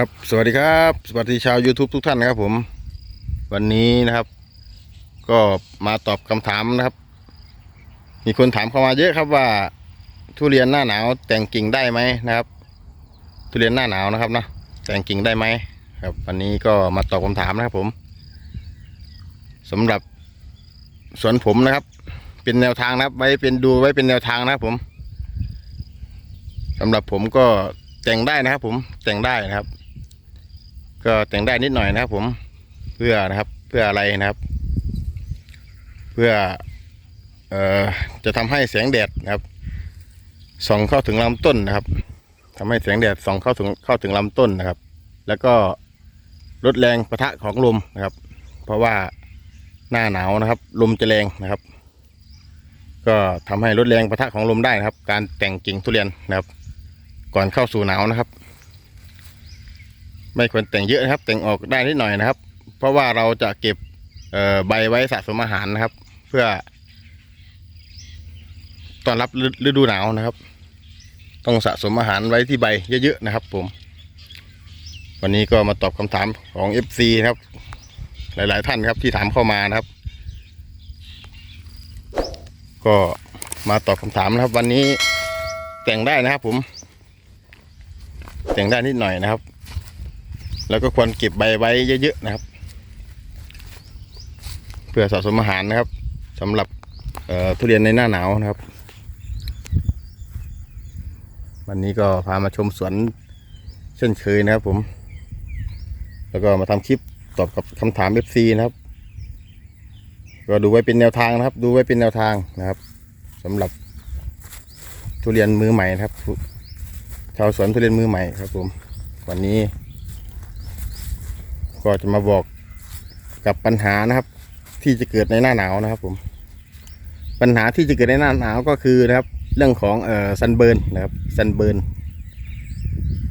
ครับ สวัสดีครับ สวัสดีชาว YouTube ทุกท่านนะครับผม วันนี้นะครับ ก็มาตอบคำถามนะครับ มีคนถามเข้ามาเยอะครับว่า ทุเรียนหน้าหนาวแต่งกิ่งได้ไหมนะครับ ทุเรียนหน้าหนาวนะครับนะแต่งกิ่งได้ไหมครับ วันนี้ก็มาตอบคำถามนะครับผมสำหรับสวนผมนะครับ เป็นแนวทางนะครับ ไว้เป็นดูไว้เป็นแนวทางนะครับผมสำหรับผมก็แต่งได้นะครับผมแต่งได้นะครับ ก็แต่งได้นิดหน่อยนะครับ ผมเพื่อนะครับ เพื่ออะไรนะครับ เพื่อเอ่อจะทำให้แสงแดดนะครับส่องเข้าถึงลำต้นนะครับทำให้แสงแดดส่องเข้าถึงเข้าถึงลำต้นนะครับ แล้วก็ลดแรงประทะของลมนะครับ เพราะว่าหน้าหนาวนะครับ ลมจะแรงนะครับ ก็ทำให้ลดแรงประทะของลมได้นะครับ การแต่งกิ่งทุเรียนนะครับ ก่อนเข้าสู่หนาวนะครับ ไม่ควรแต่งเยอะนะครับ แต่งออกได้นิดหน่อยนะครับ เพราะว่าเราจะเก็บใบไว้สะสมอาหารนะครับ เพื่อตอนรับฤฤดูหนาวนะครับ ต้องสะสมอาหารไว้ที่ใบเยอะๆนะครับ ผม วันนี้ก็มาตอบคำถามของ FC นะครับ หลายๆท่านครับที่ถามเข้ามานะครับ ก็มาตอบคำถามนะครับ วันนี้แต่งได้นะครับ ผม แต่งได้นิดหน่อยนะครับ แล้วก็ควรเก็บใบไว้เยอะๆนะครับ เพื่อสะสมอาหารนะครับสำหรับทุเรียนในหน้าหนาวนะครับ วันนี้ก็พามาชมสวนเช่นเคยนะครับผม แล้วก็มาทำคลิปตอบกับคำถาม FC นะครับ ก็ดูไว้เป็นแนวทางนะครับ ดูไว้เป็นแนวทางนะครับสำหรับทุเรียนมือใหม่นะครับชาวสวนทุเรียนมือใหม่ครับผม วันนี้ ก็จะมาบอกกับปัญหานะครับ ที่จะเกิดในหน้าหนาวนะครับ ผม ปัญหาที่จะเกิดในหน้าหนาวก็คือนะครับ เรื่องของเอ่อซันเบิร์นนะครับซันเบิร์น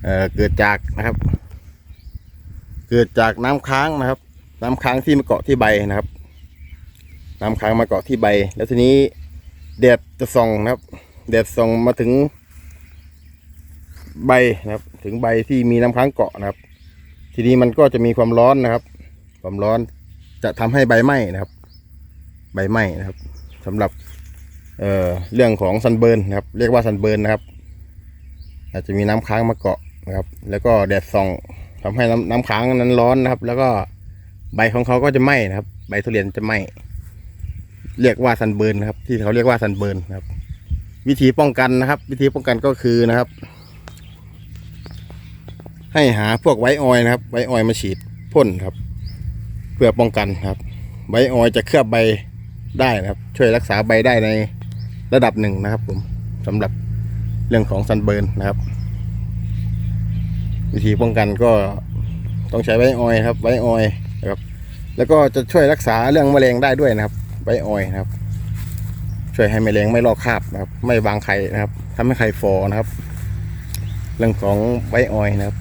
เอ่อเกิดจากนะครับ เกิดจากน้ำค้างนะครับ น้ำค้างที่มาเกาะที่ใบนะครับ น้ำค้างมาเกาะที่ใบ แล้วทีนี้แดดจะส่องนะครับแดดส่องมาถึงใบนะครับ ถึงใบที่มีน้ำค้างเกาะนะครับ ทีนี้มันก็จะมีความร้อนนะครับ ความร้อนจะทำให้ใบไหม้นะครับ ใบไหม้นะครับสำหรับเอ่อเรื่องของซันเบิร์นนะครับ เรียกว่าซันเบิร์นนะครับ อาจจะมีน้ำค้างมาเกาะนะครับ แล้วก็แดดส่องทำให้น้ำน้ำค้างนั้นร้อนนะครับ แล้วก็ใบของเขาก็จะไหม้นะครับ ใบทุเรียนจะไหม้เรียกว่าซันเบิร์นนะครับ ที่เขาเรียกว่าซันเบิร์นนะครับ วิธีป้องกันนะครับ วิธีป้องกันก็คือนะครับ ให้หาพวกไวออยนะครับ ไวออยมาฉีดพ่นครับ เพื่อป้องกันครับ ไวออยจะเคลือบใบได้นะครับ ช่วยรักษาใบได้ในระดับหนึ่งนะครับ ผมสำหรับเรื่องของซันเบิร์นนะครับ วิธีป้องกันก็ต้องใช้ไวออยครับ ไวออยนะครับ แล้วก็จะช่วยรักษาเรื่องแมลงได้ด้วยนะครับ ไวออยนะครับ ช่วยให้แมลงไม่ลอกคราบนะครับ ไม่วางไข่นะครับทำให้ไข่ฟอนะครับ เรื่องของไวออยนะครับ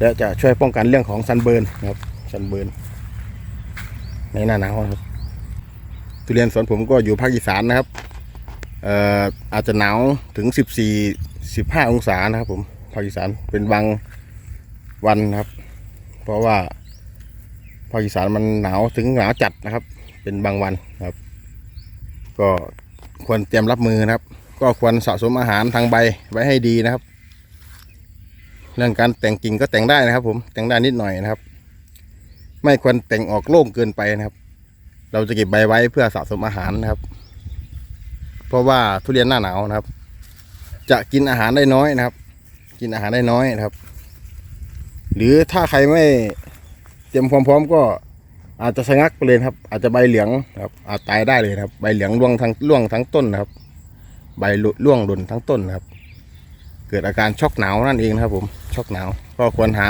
และจะช่วยป้องกันเรื่องของซันเบิร์นนะครับซันเบิร์นในหน้าหนาวครับทุเรียนสวนผมก็อยู่ภาคอีสานนะครับเอ่ออาจจะหนาวถึงสิบสี่สิบห้าองศานะครับ ผมภาคอีสานเป็นบางวันนะครับ เพราะว่าภาคอีสานมันหนาวถึงหนาวจัดนะครับ เป็นบางวันครับ ก็ควรเตรียมรับมือนะครับ ก็ควรสะสมอาหารทางใบไว้ให้ดีนะครับ เรื่องการแต่งกิ่งก็แต่งได้นะครับ ผมแต่งได้นิดหน่อยนะครับ ไม่ควรแต่งออกโล่งเกินไปนะครับ เราจะเก็บใบไว้เพื่อสะสมอาหารนะครับ เพราะว่าทุเรียนหน้าหนาวนะครับ จะกินอาหารได้น้อยนะครับ กินอาหารได้น้อยนะครับ หรือถ้าใครไม่เตรียมความพร้อมก็อาจจะชะงักไปเลยนครับ อาจจะใบเหลืองครับ อาจตายได้เลยครับ ใบเหลืองร่วงทั้งร่วงทั้งต้นนะครับ ใบร่วงหล่นทั้งต้นนะครับ เกิดอาการช็อกหนาวนั่นเองนะครับผมช็อกหนาวก็ควรหา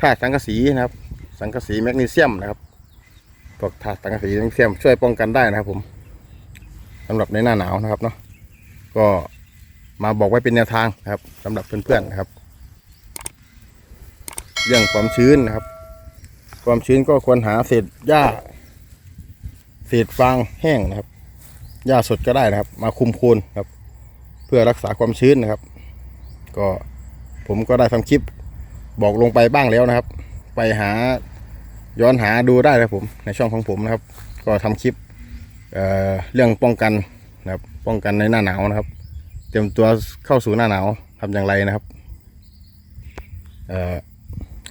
ธาตุสังกะสีนะครับ สังกะสีแมกนีเซียมนะครับพวกธาตุสังกะสีแมกนีเซียมช่วยป้องกันได้นะครับผมสำหรับในหน้าหนาวนะครับเนาะก็มาบอกไว้เป็นแนวทางนะครับสำหรับเพื่อนๆนะครับ เรื่องความชื้นนะครับ ความชื้นก็ควรหาเศษหญ้า เศษฟางแห้งนะครับหญ้าสดก็ได้นะครับ มาคุมโคนครับ เพื่อรักษาความชื้นนะครับ ก็ผมก็ได้ทำคลิปบอกลงไปบ้างแล้วนะครับ ไปหาย้อนหาดูได้นะครับผมในช่องของผมนะครับ ก็ทำคลิปเเรื่องป้องกันนะครับ ป้องกันในหน้าหนาวนะครับ เตรียมตัวเข้าสู่หน้าหนาวทำอย่างไรนะครับ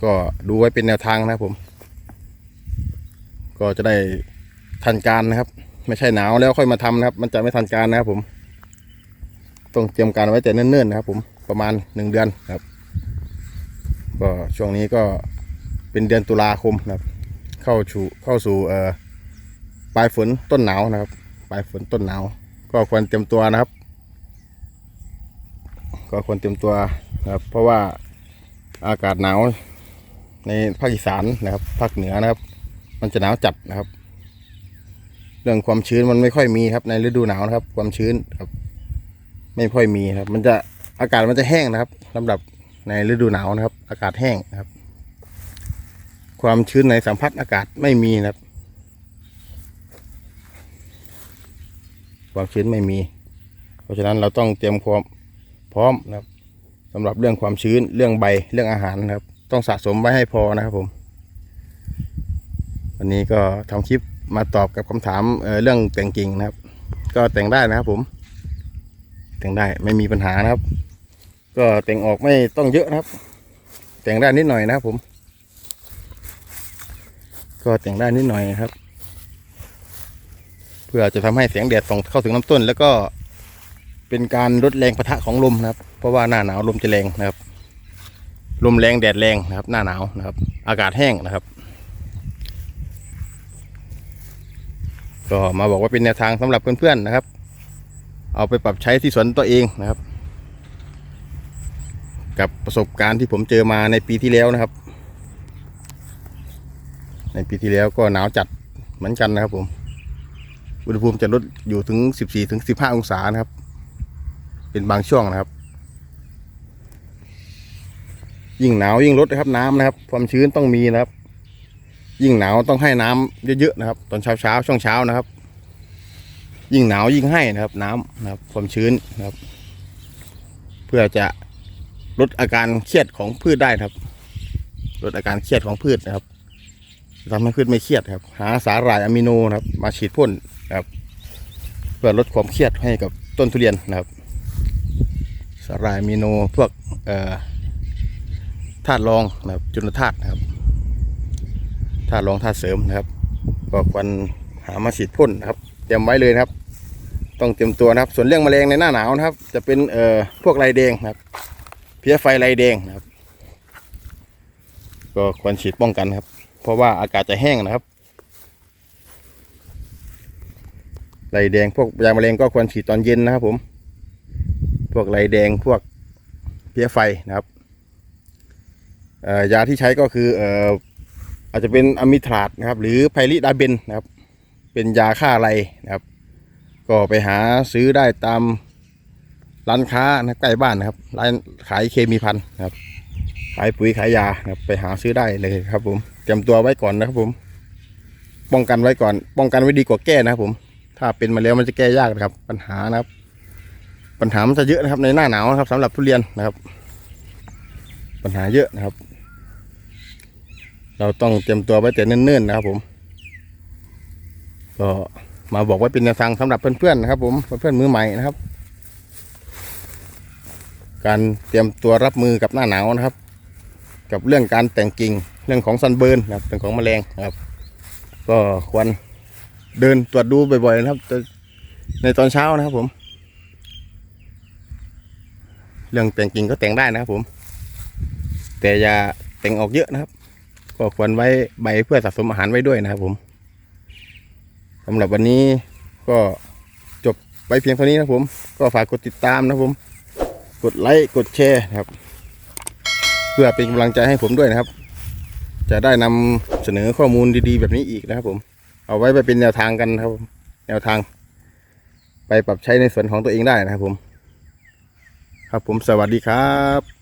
ก็ดูไว้เป็นแนวทางนะครับผม ก็จะได้ทันการนะครับ ไม่ใช่หนาวแล้วค่อยมาทำนะครับ มันจะไม่ทันการนะครับผม ต้องเตรียมการไว้แต่เนิ่นๆนะครับผม ประมาณหนึ่งเดือนครับ ก็ช่วงนี้ก็เป็นเดือนตุลาคมนะครับ เข้าสู่เข้าสู่เอ่อปลายฝนต้นหนาวนะครับ ปลายฝนต้นหนาว ก็ควรเตรียมตัวนะครับ ก็ควรเตรียมตัวนะครับ เพราะว่าอากาศหนาวในภาคอีสานนะครับภาคเหนือนะครับ มันจะหนาวจัดนะครับ เรื่องความชื้นมันไม่ค่อยมีครับในฤดูหนาวนะครับ ความชื้นครับ ไม่ค่อยมีครับ มันจะ อากาศมันจะแห้งนะครับสำหรับในฤดูหนาวนะครับ อากาศแห้งนะครับ ความชื้นในสัมผัสอากาศไม่มีนะครับ ความชื้นไม่มี เพราะฉะนั้นเราต้องเตรียมความพร้อมนะครับสำหรับเรื่องความชื้นเรื่องใบเรื่องอาหารนะครับ ต้องสะสมไว้ให้พอนะครับผม วันนี้ก็ทำคลิปมาตอบกับคำถามเเรื่องแต่งกิ่งนะครับ ก็แต่งได้นะครับผม แต่งได้ไม่มีปัญหานะครับ ก็แต่งออกไม่ต้องเยอะนะครับ แต่งได้นิดหน่อยนะครับผม ก็แต่งได้นิดหน่อยครับ เพื่อจะทำให้แสงแดดส่องเข้าถึงลำต้น แล้วก็เป็นการลดแรงปะทะของลมนะครับ เพราะว่าหน้าหนาวลมจะแรงนะครับ ลมแรงแดดแรงนะครับ หน้าหนาวนะครับ อากาศแห้งนะครับ ก็มาบอกว่าเป็นแนวทางสำหรับเพื่อนๆนะครับ เอาไปปรับใช้ที่สวนตัวเองนะครับ กับประสบการณ์ที่ผมเจอมาในปีที่แล้วนะครับ ในปีที่แล้วก็หนาวจัดเหมือนกันนะครับ ผม อุณหภูมิจะลดอยู่ถึง 14ถึง15 องศานะครับ เป็นบางช่วงนะครับ ยิ่งหนาวยิ่งลดนะครับน้ำนะครับ ความชื้นต้องมีนะครับ ยิ่งหนาวต้องให้น้ำเยอะๆนะครับ ตอนเช้าเช้าๆช่วงเช้านะครับ ยิ่งหนาวยิ่งให้นะครับ น้ำนะครับ ความชื้นนะครับ เพื่อจะลดอาการเครียดของพืชได้นะครับ ลดอาการเครียดของพืชนะครับทำให้พืชไม่เครียดครับ หาสาหร่ายอะมิโนนะครับ มาฉีดพ่นนะครับ เพื่อลดความเครียดให้กับต้นทุเรียนนะครับ สาหร่ายอะมิโนพวกเอ่อธาตุรองนะครับ จุลธาตุนะครับธาตุรองธาตุเสริมนะครับก็ควรหามาฉีดพ่นนะครับ เตรียมไว้เลยนะครับ ต้องเตรียมตัวนะครับ ส่วนเรื่องแมลงในหน้าหนาวนะครับ จะเป็นเอ่อพวกไรแดงนะครับ เพี้ยไฟไรแดงนะครับ ก็ควรฉีดป้องกันครับ เพราะว่าอากาศจะแห้งนะครับไรแดงพวกยาแมลงก็ควรฉีดตอนเย็นนะครับ ผม พวกไรแดงพวกเพี้ยไฟนะครับยาที่ใช้ก็คือเอ่ออาจจะเป็นอะมิทราดนะครับ หรือไพริดาเบนนะครับ เป็นยาฆ่าไรนะครับ ก็ไปหาซื้อได้ตามร้านค้านะใกล้บ้านนะครับร้านขายเคมีพันนะครับ ขายปุ๋ยขายยานะครับไปหาซื้อได้เลยครับผมเตรียมตัวไว้ก่อนนะครับผม ป้องกันไว้ก่อน ป้องกันไว้ดีกว่าแก้นะครับผม ถ้าเป็นมาแล้วมันจะแก้ยากนะครับ ปัญหานะครับ ปัญหามันจะเยอะนะครับในหน้าหนาวนะครับสำหรับทุเรียนนะครับ ปัญหาเยอะนะครับ เราต้องเตรียมตัวไว้แต่เนิ่นๆนะครับผม ก็มาบอกว่าเป็นแนวทางสำหรับเพื่อนๆนะครับ ผมเพื่อนๆมือใหม่นะครับ การเตรียมตัวรับมือกับหน้าหนาวนะครับ กับเรื่องการแต่งกิ่งเรื่องของซันเบิร์นนะครับเรื่องของแมลงนะครับ ก็ควรเดินตรวจดูบ่อยๆนะครับ ในตอนเช้านะครับผม เรื่องแต่งกิ่งก็แต่งได้นะครับผม แต่อย่าแต่งออกเยอะนะครับ ก็ควรไว้ใบเพื่อสะสมอาหารไว้ด้วยนะครับผม สำหรับวันนี้ก็จบไปเพียงเท่านี้นะผม ก็ฝากกดติดตามนะผม กดไลค์กดแชร์นะครับ เพื่อเป็นกำลังใจให้ผมด้วยนะครับ จะได้นำเสนอข้อมูลดีๆ แบบนี้อีกนะครับผม เอาไว้ไปเป็นแนวทางกันครับ แนวทาง ไปปรับใช้ในส่วนของตัวเองได้นะครับผม ครับผมสวัสดีครับ